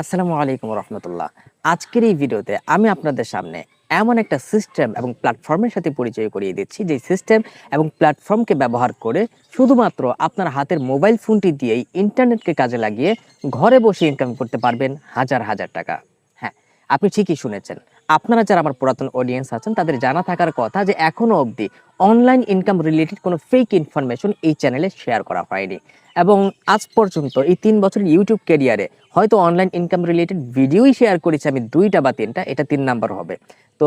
আসসালামু আলাইকুম রহমতুল্লাহ। আজকের এই ভিডিওতে আমি আপনাদের সামনে এমন একটা সিস্টেম এবং প্ল্যাটফর্মের সাথে পরিচয় করিয়ে দিচ্ছি, যে সিস্টেম এবং প্ল্যাটফর্মকে ব্যবহার করে শুধুমাত্র আপনার হাতের মোবাইল ফোনটি দিয়েই ইন্টারনেটকে কাজে লাগিয়ে ঘরে বসে ইনকাম করতে পারবেন হাজার হাজার টাকা। হ্যাঁ আপনি ঠিকই শুনেছেন। আপনারা যারা আমার পুরাতন অডিয়েন্স আছেন, তাদের জানা থাকার কথা যে এখনও অবধি অনলাইন ইনকাম রিলেটেড কোনো ফেক ইনফরমেশন এই চ্যানেলে শেয়ার করা হয়নি। এবং আজ পর্যন্ত এই তিন বছরের ইউটিউব ক্যারিয়ারে হয়তো অনলাইন ইনকাম রিলেটেড ভিডিওই শেয়ার করেছি আমি দুইটা বা তিনটা, এটা তিন নাম্বার হবে। তো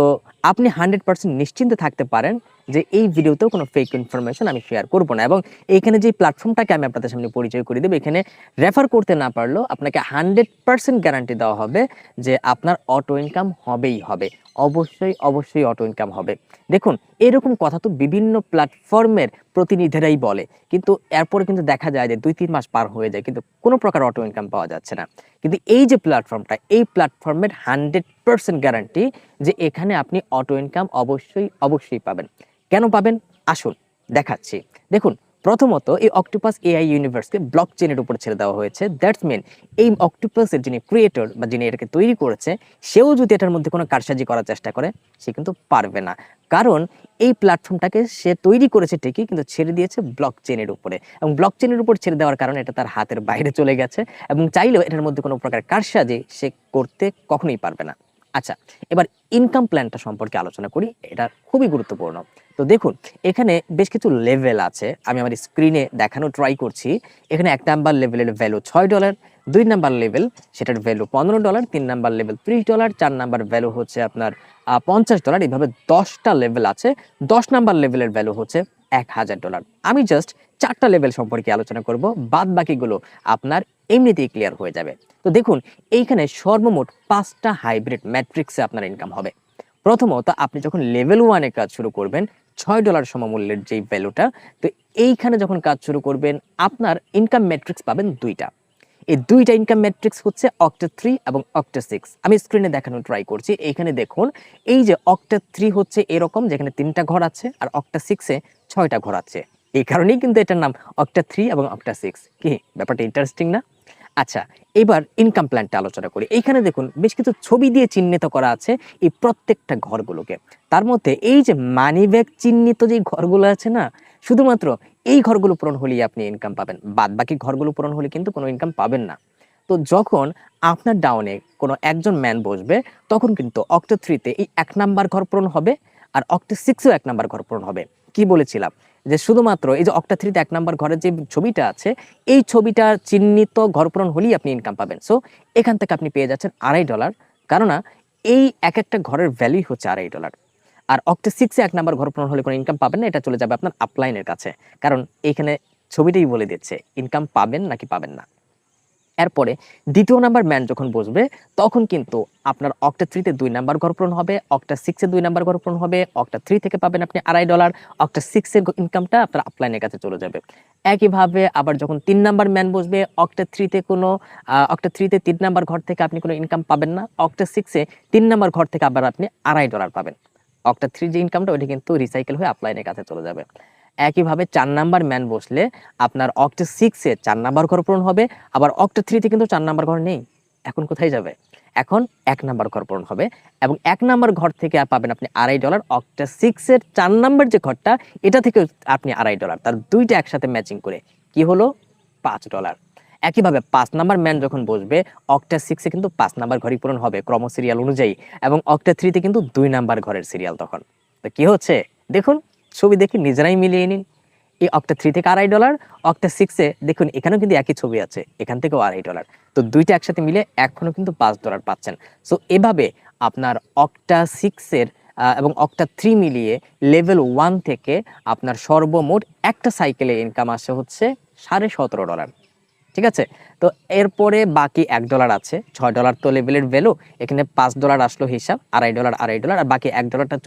আপনি হান্ড্রেড পার্সেন্ট নিশ্চিন্তে থাকতে পারেন। যে এই ভিডিওতেও কোনো ফেক ইনফরমেশন আমি শেয়ার করব না। এবং এইখানে যে প্ল্যাটফর্মটাকে আমি আপনাদের সামনে পরিচয় করে দেবো, এখানে রেফার করতে না পারলেও আপনাকে হান্ড্রেড পার্সেন্ট গ্যারান্টি দেওয়া হবে যে আপনার অটো ইনকাম হবেই হবে। অবশ্যই অবশ্যই অটো ইনকাম হবে। দেখুন, এরকম কথা তো বিভিন্ন প্ল্যাটফর্মের প্রতিনিধিরাই বলে। কিন্তু এরপরে কিন্তু দেখা যায় যে দুই তিন মাস পার হয়ে যায়, কিন্তু কোনো প্রকার অটো ইনকাম পাওয়া যাচ্ছে না। কিন্তু এই যে প্ল্যাটফর্মটা এই প্ল্যাটফর্মের হান্ড্রেড পার্সেন্ট গ্যারান্টি যে এখানে আপনি অটো ইনকাম অবশ্যই অবশ্যই পাবেন। কেন পাবেন? আসুন, দেখাচ্ছি। দেখুন, প্রথমত এই অক্টোপাস এআই ইউনিভার্সকে ব্লক চেনের উপর ছেড়ে দেওয়া হয়েছে। দ্যাটস মিন এই অক্টোপাসের যিনি ক্রিয়েটর বা যিনি এটাকে তৈরি করেছে, সেও যদি এটার মধ্যে কোনো কারসাজি করার চেষ্টা করে, সে কিন্তু পারবে না। কারণ এই প্ল্যাটফর্মটাকে সে তৈরি করেছে ঠিকই, কিন্তু ছেড়ে দিয়েছে ব্লক চেনের উপরে। এবং ব্লক চেনের উপর ছেড়ে দেওয়ার কারণে এটা তার হাতের বাইরে চলে গেছে এবং চাইলেও এটার মধ্যে কোনো প্রকার কারসাজি সে করতে কখনোই পারবে না। আচ্ছা এবার ইনকাম প্ল্যানটা সম্পর্কে আলোচনা করি। এটা খুবই গুরুত্বপূর্ণ। তো দেখুন, এখানে বেশ কিছু লেভেল আছে। আমি আমার স্ক্রিনে দেখানো ট্রাই করছি। এখানে এক নাম্বার লেভেলের ভ্যালু ছয় ডলার দুই নাম্বার লেভেল সেটার ভ্যালু পনেরো ডলার তিন নাম্বার লেভেল ত্রিশ ডলার চার নাম্বার ভ্যালু হচ্ছে আপনার পঞ্চাশ ডলার এইভাবে দশটা লেভেল আছে। দশ নাম্বার লেভেলের ভ্যালু হচ্ছে এক হাজার ডলার আমি জাস্ট চারটা লেভেল সম্পর্কে আলোচনা করব। বাদ বাকিগুলো আপনার এমনিতেই ক্লিয়ার হয়ে যাবে। তো দেখুন, এইখানে সর্বমোট পাঁচটা হাইব্রিড ম্যাট্রিক্সে আপনার ইনকাম হবে। প্রথমত, আপনি যখন লেভেল ওয়ানে কাজ শুরু করবেন ছয় ডলার সমমূল্যের যেই ভ্যালুটা তো এইখানে যখন কাজ শুরু করবেন, আপনার ইনকাম ম্যাট্রিক্স পাবেন দুইটা। এই দুইটা ইনকাম ম্যাট্রিক্স হচ্ছে অক্টা থ্রি এবং অক্টা সিক্স আমি স্ক্রিনে দেখানো ট্রাই করছি। এইখানে দেখুন, এই যে অক্টা থ্রি হচ্ছে এরকম, যেখানে তিনটা ঘর আছে, আর অক্টা সিক্সে ছয়টা ঘর আছে। এই কারণেই কিন্তু এটার নাম অক্টা থ্রি এবং অক্টা সিক্স কি? ব্যাপারটা ইন্টারেস্টিং না? আচ্ছা এবার ইনকাম প্ল্যানটা আলোচনা করি। এইখানে দেখুন, বেশ কিছু ছবি দিয়ে চিহ্নিত করা আছে এই প্রত্যেকটা ঘরগুলোকে। তার মধ্যে এই যে মানি ব্যাগ চিহ্নিত যে ঘরগুলো আছে না, শুধুমাত্র এই ঘরগুলো পূরণ হলেই আপনি ইনকাম পাবেন। বাদ বাকি ঘরগুলো পূরণ হলে কিন্তু কোনো ইনকাম পাবেন না। তো যখন আপনার ডাউনে কোনো একজন ম্যান বসবে, তখন কিন্তু অক্টো থ্রিতে এই এক নাম্বার ঘর পূরণ হবে আর অক্টো সিক্সেও এক নাম্বার ঘর পূরণ হবে। কি বলেছিলাম? যে শুধুমাত্র এই যে অক্টা থ্রিতে এক নাম্বার ঘরের যে ছবিটা আছে, এই ছবিটার চিহ্নিত ঘর পূরণ হলেই আপনি ইনকাম পাবেন। সো এখান থেকে আপনি পেয়ে যাচ্ছেন আড়াই ডলার কেননা, এই এক একটা ঘরের ভ্যালুই হচ্ছে আড়াই ডলার আর অক্টা সিক্সে এক নাম্বার ঘর পূরণ হলে কোনো ইনকাম পাবেন না, এটা চলে যাবে আপনার আপলাইনের কাছে। কারণ এখানে ছবিটাই বলে দিচ্ছে ইনকাম পাবেন নাকি পাবেন না। এরপরে দ্বিতীয় নাম্বার ম্যান যখন বসবে, তখন কিন্তু আপনার অক্টা থ্রিতে দুই নাম্বার ঘর পূরণ হবে অক্টা সিক্সে দুই নাম্বার ঘর পূরণ হবে অক্টা থ্রি থেকে পাবেন আপনি আড়াই ডলার অক্টা সিক্সের ইনকামটা আপনার আপলাইনের কাছে চলে যাবে। একইভাবে আবার যখন তিন নাম্বার ম্যান বসবে অক্টা থ্রিতে কোনো অক্টা থ্রিতে তিন নাম্বার ঘর থেকে আপনি কোনো ইনকাম পাবেন না অক্টা সিক্সে তিন নাম্বার ঘর থেকে আবার আপনি আড়াই ডলার পাবেন। অক্টা থ্রি যে ইনকামটা ওইটা কিন্তু রিসাইকেল হয়ে আপলাইনের কাছে চলে যাবে। একইভাবে চার নাম্বার ম্যান বসলে আপনার অক্টা সিক্সে চার নাম্বার ঘর পূরণ হবে, আবার অক্টা থ্রিতে কিন্তু চার নাম্বার ঘর নেই। এখন কোথায় যাবে? এখন এক নাম্বার ঘর পূরণ হবে এবং এক নাম্বার ঘর থেকে আর পাবেন আপনি আড়াই ডলার অক্টা সিক্সের চার নাম্বার যে ঘরটা, এটা থেকে আপনি আড়াই ডলার তার দুইটা একসাথে ম্যাচিং করে কি হলো? পাঁচ ডলার একইভাবে পাঁচ নাম্বার ম্যান যখন বসবে অক্টা সিক্সে কিন্তু পাঁচ নাম্বার ঘরই পূরণ হবে ক্রম সিরিয়াল অনুযায়ী এবং অক্টা থ্রিতে কিন্তু দুই নাম্বার ঘরের সিরিয়াল তখন। তো কি হচ্ছে? দেখুন ছবি দেখে নিজেরাই মিলিয়ে নিন। এই অক্টা থ্রি থেকে আড়াই ডলার অক্টা সিক্সে দেখুন, এখানেও কিন্তু একই ছবি আছে, এখান থেকেও আড়াই ডলার তো দুইটা একসাথে মিলে এখনও কিন্তু পাঁচ ডলার পাচ্ছেন। সো এভাবে আপনার অক্টা সিক্সের এবং অক্টা থ্রি মিলিয়ে লেভেল ওয়ান থেকে আপনার সর্বমোট একটা সাইকেলে ইনকাম আসে হচ্ছে সাড়ে সতেরো ডলার ঠিক আছে? তো এরপরে বাকি এক ডলার আছে, ছয় ডলার তো লেভেলের ভ্যালু এখানে পাঁচ ডলার আসলো হিসাব, আড়াই ডলার আড়াই ডলার আর বাকি এক ডলারটা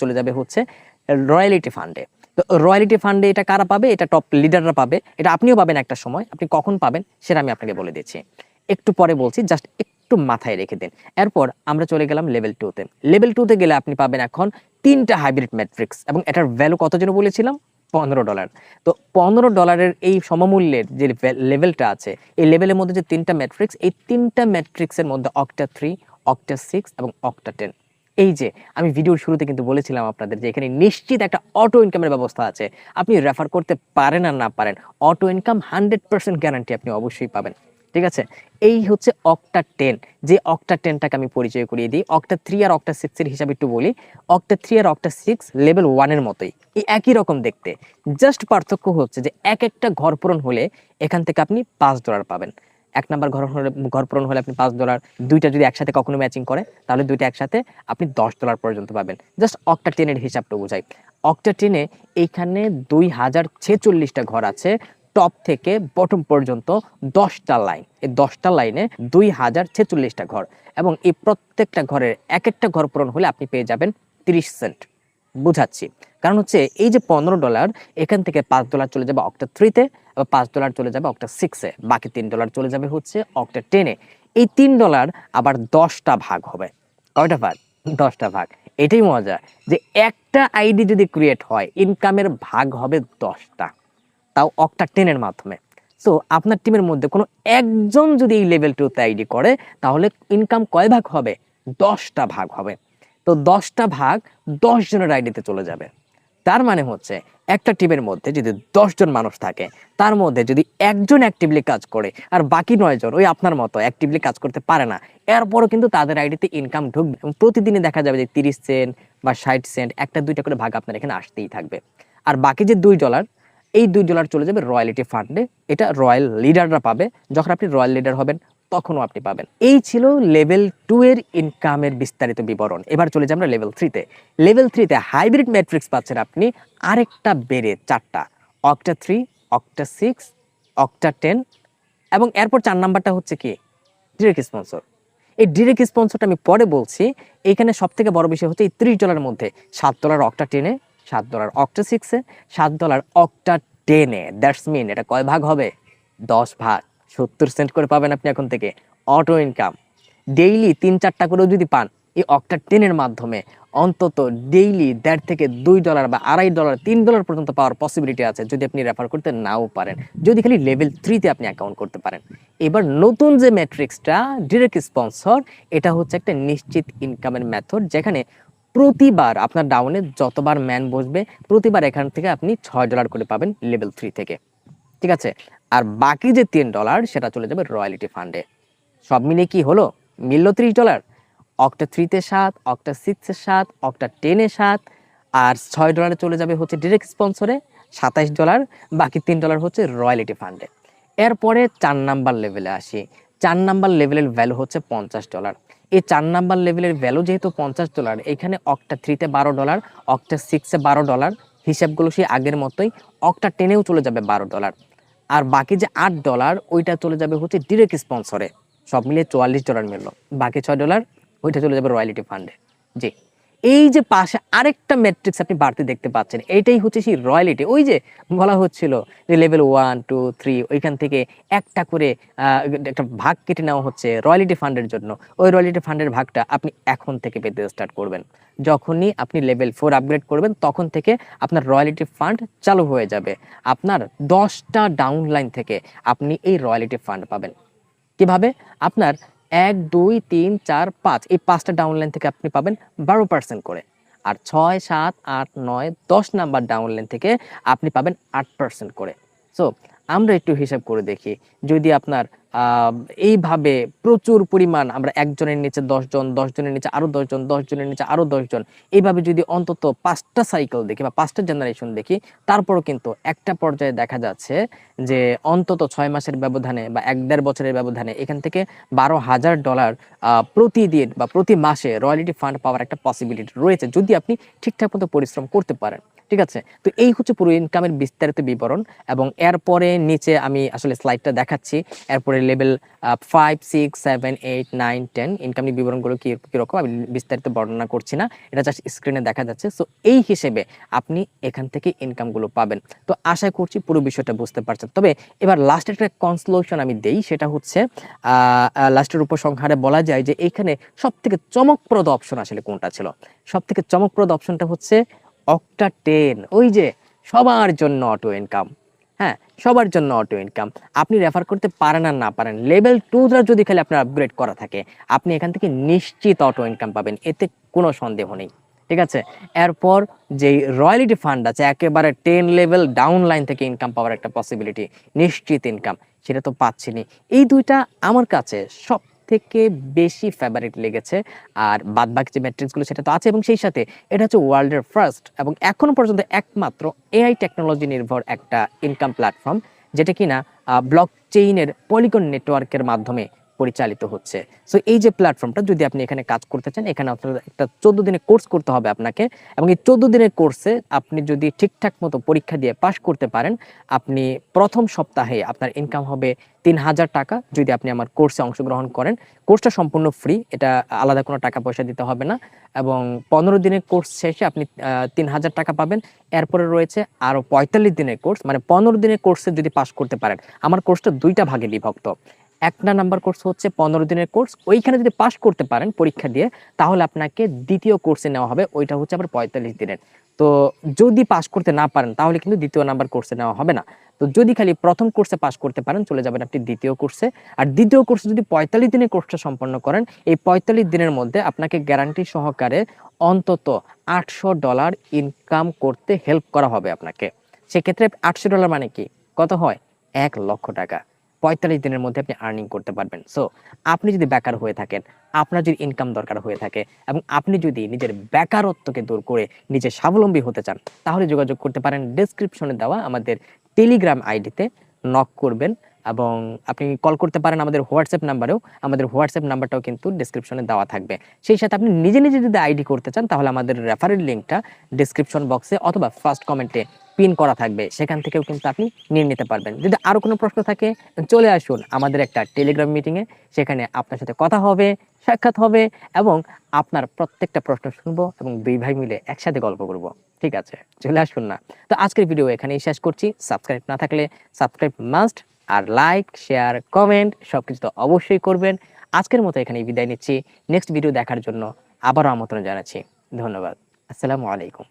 চলে যাবে হচ্ছে রয়্যালিটি ফান্ডে তো রয়্যালিটি ফান্ডে এটা কারা পাবে? এটা টপ লিডাররা পাবে। এটা আপনিও পাবেন একটা সময়। আপনি কখন পাবেন সেটা আমি আপনাকে বলে দিচ্ছি। একটু পরে বলছি জাস্ট একটু মাথায় রেখে দিন। এরপর আমরা চলে গেলাম লেভেল টুতে লেভেল টুতে গেলে আপনি পাবেন এখন তিনটা হাইব্রিড ম্যাট্রিক্স এবং এটার ভ্যালু কত যেন বলেছিলাম? পনেরো ডলার তো পনেরো ডলারের এই সমমূল্যের যে লেভেলটা আছে, এই লেভেলের মধ্যে যে তিনটা ম্যাট্রিক্স এই তিনটা ম্যাট্রিক্সের মধ্যে অক্টা থ্রি অক্টা সিক্স এবং অক্টা টেন এই যে, আমি ভিডিওর শুরুতে কিন্তু বলেছিলাম আপনাদের যে, এখানে নিশ্চিত একটা অটো ইনকামের ব্যবস্থা আছে। আপনি রেফার করতে পারেন আর না পারেন auto income hundred percent guarantee আপনি অবশ্যই পাবেন। ঠিক আছে? এই হচ্ছে অক্টা টেন যে অক্টা টেনটাকে আমি পরিচয় করিয়ে দিই অক্টা থ্রি আর অক্টা সিক্সের হিসাবে একটু বলি অক্টা থ্রি আর অক্টা সিক্স লেভেল ওয়ানের মতোই, এই একই রকম দেখতে। জাস্ট পার্থক্য হচ্ছে যে, এক একটা ঘর পূরণ হলে এখান থেকে আপনি পাঁচ ডলার পাবেন। এক নাম্বার ঘর হলে, ঘর পূরণ হলে আপনি পাঁচ ডলার দুইটা যদি একসাথে কখনো ম্যাচিং করে, তাহলে দুইটা একসাথে আপনি দশ ডলার পর্যন্ত পাবেন। জাস্ট অক্টা টেনের হিসাবটা বোঝাই। অক্টা টেনে এইখানে দুই হাজার ছেচল্লিশটা ঘর আছে টপ থেকে বটম পর্যন্ত দশটা লাইন এই দশটা লাইনে দুই হাজার ছেচল্লিশটা ঘর। এবং এই প্রত্যেকটা ঘরের এক একটা ঘর পূরণ হলে আপনি পেয়ে যাবেন তিরিশ সেন্ট বুঝাচ্ছি। কারণ হচ্ছে এই যে পনেরো ডলার, এখান থেকে পাঁচ ডলার চলে যাবে অক্টা থ্রিতে, আবার পাঁচ ডলার চলে যাবে অক্টা সিক্সে, বাকি তিন ডলার চলে যাবে হচ্ছে অক্টা টেনে। এই তিন ডলার আবার দশটা ভাগ হবে। কয়টা ভাগ? দশটা ভাগ। এটাই মজা যে একটা আইডি যদি ক্রিয়েট হয় ইনকামের ভাগ হবে দশটা। তাও অক্টা টেনের মাধ্যমে। সো আপনার টিমের মধ্যে কোনো একজন যদি এই লেভেল টুতে আইডি করে, তাহলে ইনকাম কয় ভাগ হবে? দশটা ভাগ হবে। তো দশটা ভাগ দশ জনের আইডিতে চলে যাবে। তার মানে হচ্ছে একটা টিমের মধ্যে যদি জন মানুষ থাকে, তার মধ্যে যদি একজন অ্যাক্টিভলি কাজ করে আর বাকি নয়জন ওই আপনার মতো অ্যাক্টিভলি কাজ করতে পারে না, এরপরও কিন্তু তাদের আইডিতে ইনকাম ঢুকবে এবং প্রতিদিনই দেখা যাবে যে তিরিশ সেন্ট বা ষাট সেন্ট একটা দুইটা করে ভাগ আপনার এখানে আসতেই থাকবে। আর বাকি যে দুই ডলার এই দুই ডলার চলে যাবে রয়্যালিটি ফান্ডে এটা রয়্যাল লিডাররা পাবে। যখন আপনি রয়্যাল লিডার হবেন তখনও আপনি পাবেন। এই ছিল লেভেল টু এর ইনকামের বিস্তারিত বিবরণ। এবার চলে যাই আমরা লেভেল থ্রিতে। লেভেল থ্রিতে হাইব্রিড ম্যাট্রিক্স পাচ্ছেন আপনি আরেকটা বেড়ে চারটা। Octa three, Octa six, Octa ten এবং এরপর চার নাম্বারটা হচ্ছে কি? Direct sponsor. এই ডিরেক্ট স্পন্সরটা আমি পরে বলছি, এখানে সব থেকে বড় বিষয় হচ্ছে এই ত্রিশ ডলারের মধ্যে সাত ডলার অক্টা টেনে, সাত ডলার অক্টা সিক্সে, সাত ডলার অক্টা টেনে। দ্যাটস মিন এটা কয় ভাগ হবে? দশ ভাগ। সত্তর সেন্ট করে পাবেন আপনি এখন থেকে অটো ইনকাম ডেইলি তিন চারটা করেও যদি পান, এই অক্টা টেনের মাধ্যমে অন্তত ডেইলি দেড় থেকে দুই ডলার বা আড়াই ডলার তিন ডলার পর্যন্ত পাওয়ার পসিবিলিটি আছে যদি আপনি রেফার করতে নাও পারেন। যদি খালি লেভেল থ্রিতে আপনি অ্যাকাউন্ট করতে পারেন। এবার নতুন যে ম্যাট্রিক্সটা ডিরেক্ট স্পন্সর এটা হচ্ছে একটা নিশ্চিত ইনকামের মেথড যেখানে প্রতিবার আপনার ডাউনে যতবার ম্যান বসবে, প্রতিবার এখান থেকে আপনি ছয় ডলার করে পাবেন লেভেল থ্রি থেকে। ঠিক আছে? আর বাকি যে তিন ডলার সেটা চলে যাবে রয়্যালিটি ফান্ডে সব মিলে কি হলো? মিললো ত্রিশ ডলার অক্টা থ্রিতে সাত অক্টা সিক্সে সাত অক্টা টেনে সাত, আর ছয় ডলারে চলে যাবে হচ্ছে ডিরেক্ট স্পন্সরে সাতাইশ ডলার বাকি তিন ডলার হচ্ছে রয়্যালিটি ফান্ডে এরপরে চার নাম্বার লেভেলে আসি। চার নাম্বার লেভেলের ভ্যালু হচ্ছে পঞ্চাশ ডলার এই চার নাম্বার লেভেলের ভ্যালু যেহেতু পঞ্চাশ ডলার এখানে অক্টা থ্রিতে বারো ডলার অক্টা সিক্সে বারো ডলার হিসাবগুলো সেই আগের মতোই অক্টা টেনেও চলে যাবে বারো ডলার আর বাকি যে আট ডলার, ওইটা চলে যাবে হচ্ছে ডিরেক্ট স্পন্সরে সব মিলিয়ে চুয়াল্লিশ ডলার মিলল। বাকি ছয় ডলার, ওইটা চলে যাবে রয়্যালিটি ফান্ডে জি। এই যে পাশে আরেকটা ম্যাট্রিক্স আপনি বাড়তে দেখতে পাচ্ছেন এটাই হচ্ছে সেই রয়্যালিটি ওই যে বলা হচ্ছিল যে লেভেল ওয়ান টু থ্রি ওইখান থেকে একটা করে একটা ভাগ কেটে নেওয়া হচ্ছে রয়্যালিটি ফান্ডের জন্য। ওই রয়্যালিটি ফান্ডের ভাগটা আপনি এখন থেকে পেতে স্টার্ট করবেন। যখনই আপনি লেভেল ফোর আপগ্রেড করবেন, তখন থেকে আপনার রয়্যালিটি ফান্ড চালু হয়ে যাবে। আপনার দশটা ডাউন লাইন থেকে আপনি এই রয়্যালিটি ফান্ড পাবেন। কীভাবে? আপনার এক, দুই, তিন, চার, পাঁচ। এই পাঁচটা ডাউনলাইন থেকে আপনি পাবেন বারো পার্সেন্ট করে। আর ছয়, সাত, আট, নয়, দশ নাম্বার ডাউনলাইন থেকে আপনি পাবেন আট পার্সেন্ট করে। সো আমরা একটু হিসাব করে দেখি। যদি আপনার এইভাবে প্রচুর পরিমাণ আমরা একজনের নিচে দশজন, দশজনের নিচে আরও দশজন, দশজনের নিচে আরও দশজন, এইভাবে যদি অন্তত পাঁচটা সাইকেল দেখি বা পাঁচটা জেনারেশন দেখি, তারপরও কিন্তু একটা পর্যায়ে দেখা যাচ্ছে যে অন্তত ছয় মাসের ব্যবধানে বা এক দেড় বছরের ব্যবধানে এখান থেকে বারো হাজার ডলার প্রতিদিন বা প্রতি মাসে রয়্যালিটি ফান্ড পাওয়ার একটা পসিবিলিটি রয়েছে, যদি আপনি ঠিকঠাক মতো পরিশ্রম করতে পারেন, ঠিক আছে? তো এই হচ্ছে পুরো ইনকামের বিস্তারিত বিবরণ এবং এরপরে নিচে আমি আসলে স্লাইডটা দেখাচ্ছি, এরপরে level five six seven eight nine ten ইনকামের বিবরণগুলো কি, কীরকম, আমি বিস্তারিত বর্ণনা করছি না, এটা জাস্ট স্ক্রিনে দেখা যাচ্ছে। সো এই হিসেবে আপনি এখান থেকে ইনকামগুলো পাবেন। তো আশা করছি পুরো বিষয়টা বুঝতে পারছেন। তবে এবার লাস্ট একটা কনসলোশন আমি দেই, সেটা হচ্ছে লাস্টের উপসংহারে বলা যায় যে এখানে সব থেকে চমকপ্রদ অপশন আসলে কোনটা ছিল? সব থেকে চমকপ্রদ অপশনটা হচ্ছে অক্টা টেন ওই যে সবার জন্য অটো ইনকাম হ্যাঁ সবার জন্য অটো ইনকাম আপনি রেফার করতে পারেন আর না পারেন লেভেল টুটা যদি খালি আপনার আপগ্রেড করা থাকে, আপনি এখান থেকে নিশ্চিত অটো ইনকাম পাবেন, এতে কোনো সন্দেহ নেই, ঠিক আছে? এরপর যে রয়্যালিটি ফান্ড আছে, একেবারে টেন লেভেল ডাউন লাইন থেকে ইনকাম পাওয়ার একটা পসিবিলিটি নিশ্চিত ইনকাম সেটা তো পাচ্ছিনি। এই দুইটা আমার কাছে সব থেকে বেশি ফেভারিট লেগেছে। আর বাদ বাকি যে ম্যাট্রিক্সগুলো সেটা তো আছে এবং সেই সাথে এটা হচ্ছে ওয়ার্ল্ডের ফার্স্ট এবং এখনও পর্যন্ত একমাত্র এআই টেকনোলজি নির্ভর একটা ইনকাম প্ল্যাটফর্ম যেটা কিনা ব্লক চেইনের পলিকন নেটওয়ার্কের মাধ্যমে পরিচালিত হচ্ছে। সো এই যে প্ল্যাটফর্মটা যদি আপনি এখানে কাজ করতে চান, এখানে আপনার একটা চোদ্দ দিনের কোর্স করতে হবে আপনাকে। এবং এই চোদ্দ দিনের কোর্সে আপনি যদি ঠিকঠাক মতো পরীক্ষা দিয়ে পাশ করতে পারেন, আপনি প্রথম সপ্তাহে আপনার ইনকাম হবে তিন হাজার টাকা যদি আপনি আমার কোর্সে অংশগ্রহণ করেন। কোর্সটা সম্পূর্ণ ফ্রি এটা আলাদা কোনো টাকা পয়সা দিতে হবে না। এবং পনেরো দিনের কোর্স শেষে আপনি তিন হাজার টাকা পাবেন। এরপরে রয়েছে আরও পঁয়তাল্লিশ দিনের কোর্স মানে পনেরো দিনের কোর্সে যদি পাশ করতে পারেন, আমার কোর্সটা দুইটা ভাগে বিভক্ত। একটা নাম্বার কোর্স হচ্ছে পনেরো দিনের কোর্স ওইখানে যদি পাশ করতে পারেন পরীক্ষা দিয়ে, তাহলে আপনাকে দ্বিতীয় কোর্সে নেওয়া হবে। ওইটা হচ্ছে আবার পঁয়তাল্লিশ দিনের। তো যদি পাশ করতে না পারেন, তাহলে কিন্তু দ্বিতীয় নাম্বার কোর্সে নেওয়া হবে না। তো যদি খালি প্রথম কোর্সে পাশ করতে পারেন, চলে যাবেন আপনি দ্বিতীয় কোর্সে আর দ্বিতীয় কোর্সে যদি পঁয়তাল্লিশ দিনের কোর্সটা সম্পন্ন করেন, এই পঁয়তাল্লিশ দিনের মধ্যে আপনাকে গ্যারান্টি সহকারে অন্তত আটশো ডলার ইনকাম করতে হেল্প করা হবে আপনাকে। সেক্ষেত্রে আটশো ডলার মানে কি? কত হয়? এক লক্ষ টাকা। পঁয়তাল্লিশ দিনের মধ্যে আপনি আর্নিং করতে পারবেন। সো আপনি যদি বেকার হয়ে থাকেন, আপনার যদি ইনকাম দরকার হয়ে থাকে এবং আপনি যদি নিজের বেকারত্বকে দূর করে নিজে স্বাবলম্বী হতে চান, তাহলে যোগাযোগ করতে পারেন। ডেসক্রিপশনে দেওয়া আমাদের টেলিগ্রাম আইডিতে নক করবেন এবং আপনি কল করতে পারেন আমাদের হোয়াটসঅ্যাপ নাম্বারেও আমাদের হোয়াটসঅ্যাপ নাম্বারটাও কিন্তু ডিসক্রিপশনে দেওয়া থাকবে। সেই সাথে আপনি নিজে নিজে যদি আইডি করতে চান, তাহলে আমাদের রেফারেল লিঙ্কটা ডিসক্রিপশন বক্সে অথবা ফার্স্ট কমেন্টে পিন করা থাকবে, সেখান থেকেও কিন্তু আপনি নিয়ে নিতে পারবেন। যদি আরও কোনো প্রশ্ন থাকে, চলে আসুন আমাদের একটা টেলিগ্রাম মিটিংয়ে সেখানে আপনার সাথে কথা হবে, সাক্ষাৎ হবে এবং আপনার প্রত্যেকটা প্রশ্ন শুনব এবং দুই ভাই মিলে একসাথে গল্প করব। ঠিক আছে? চলে আসুন না। তো আজকের ভিডিও এখানেই শেষ করছি। সাবস্ক্রাইব না থাকলে সাবস্ক্রাইব মাস্ট আর লাইক শেয়ার কমেন্ট সব কিছু তো অবশ্যই করবেন। আজকের মতো এখানেই বিদায় নিচ্ছি। নেক্সট ভিডিও দেখার জন্য আবারও আমন্ত্রণ জানাচ্ছি। ধন্যবাদ। আসসালামু আলাইকুম।